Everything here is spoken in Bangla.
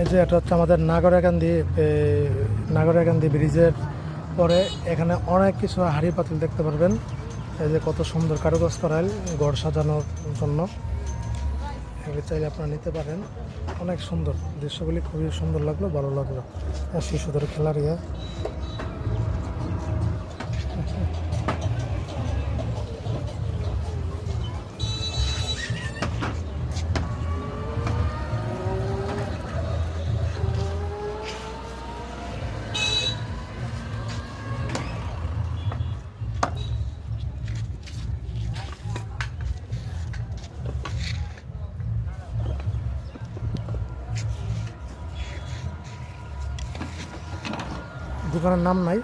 এই যে এটা হচ্ছে আমাদের নাগরাকান্দি নাগরাকান্দি ব্রিজের পরে এখানে অনেক কিছু হাড়ি পাতিল দেখতে পারবেন। এই যে কত সুন্দর কারুকাজ করাইল গড় সাজানোর জন্য। এগুলি চাইলে আপনারা নিতে পারেন। অনেক সুন্দর। দৃশ্যগুলি খুবই সুন্দর লাগল, ভালো লাগল। শিশুদের খেলার ইয়ে। দোকানের নাম নাই।